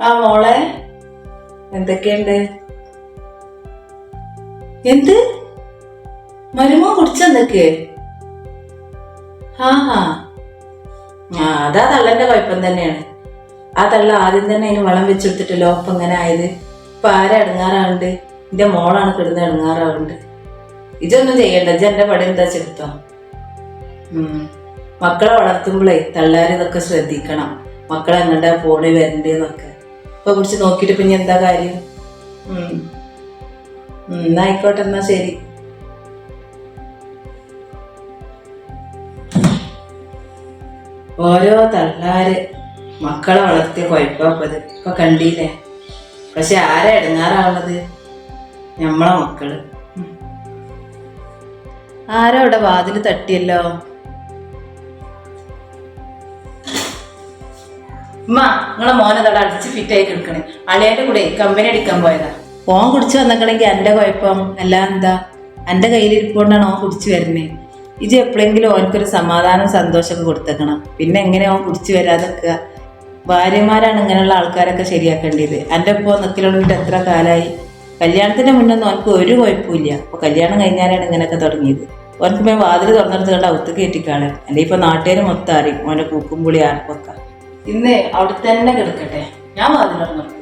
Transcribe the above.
ആ മോളെ എന്തൊക്കെയുണ്ട്? എന്ത്? മരുമോ കുടിച്ചെന്തൊക്കെ ആ ഹാ ആ അതാ തള്ളന്റെ കുഴപ്പം തന്നെയാണ്. ആ തള്ള ആദ്യം തന്നെ അതിന് വളം വെച്ചെടുത്തിട്ടല്ലോ ഒപ്പം ഇങ്ങനെ ആയത്. ഇപ്പൊ ആരാ ഇടങ്ങാറാവുണ്ട് മോളാണ് കിടന്ന് ഇടങ്ങാറാവുണ്ട് ഇതൊന്നും ചെയ്യണ്ട. ഇജ്ജ് എന്റെ പടി എന്താ ഉം. മക്കളെ വളർത്തുമ്പോഴേ തള്ളാരിതൊക്കെ ശ്രദ്ധിക്കണം. മക്കളെ എങ്ങോട്ടാ പോണി വരണ്ടേന്നൊക്കെ. ഇപ്പൊ കുറിച്ച് നോക്കിയിട്ട് പിന്നെ എന്താ കാര്യം? എന്നാ ആയിക്കോട്ടെ എന്നാ ശരി. ഓരോ തള്ളാര് മക്കളെ വളർത്തിയ കുഴപ്പത് ഇപ്പൊ കണ്ടില്ലേ? പക്ഷെ ആരാ ഇടങ്ങാറാവുന്നത്? ഞമ്മളെ മക്കൾ. ആരോ ഇവിടെ വാതിൽ തട്ടിയല്ലോ? ഉമ്മ നിങ്ങളെ മോനെ തട അടിച്ച് ഫിറ്റായി കിടക്കണേ. അളിയന്റെ കൂടെ കമ്പനി അടിക്കാൻ പോയതാ. ഓൻ കുടിച്ചു വന്നിക്കണെങ്കിൽ എന്റെ കുഴപ്പം അല്ല എന്താ? എന്റെ കയ്യിലിരിപ്പോണ്ടാണ് ഓൻ കുടിച്ചു വരുന്നേ. ഇത് എപ്പോഴെങ്കിലും ഓനക്കൊരു സമാധാനം സന്തോഷമൊക്കെ കൊടുത്തേക്കണം. പിന്നെ എങ്ങനെ ഓൻ കുടിച്ചു വരാതൊക്കെ ഭാര്യമാരാണ് ഇങ്ങനെയുള്ള ആൾക്കാരൊക്കെ ശരിയാക്കേണ്ടത്. എന്റെ ഇപ്പോൾ നിൽക്കലുണ്ട് എത്ര കാലമായി കല്യാണത്തിന് മുന്നൊന്നും ഓനക്ക് ഒരു കുഴപ്പമില്ല അപ്പോൾ കല്യാണം കഴിഞ്ഞാലാണ് ഇങ്ങനെയൊക്കെ തുടങ്ങിയത്. ഓനക്ക് ഞാൻ വാതിൽ തുറന്നെടുത്ത് കണ്ട് അവത്ത് കയറ്റിക്കാളെ അല്ലെ ഇപ്പൊ നാട്ടുകാർ മൊത്തം അറിയും ഓനെ കൂക്കും പുളി ആർപ്പൊക്കെ ഇന്ന് അവിടെ തന്നെ കിടക്കട്ടെ. ഞാൻ തുറന്നു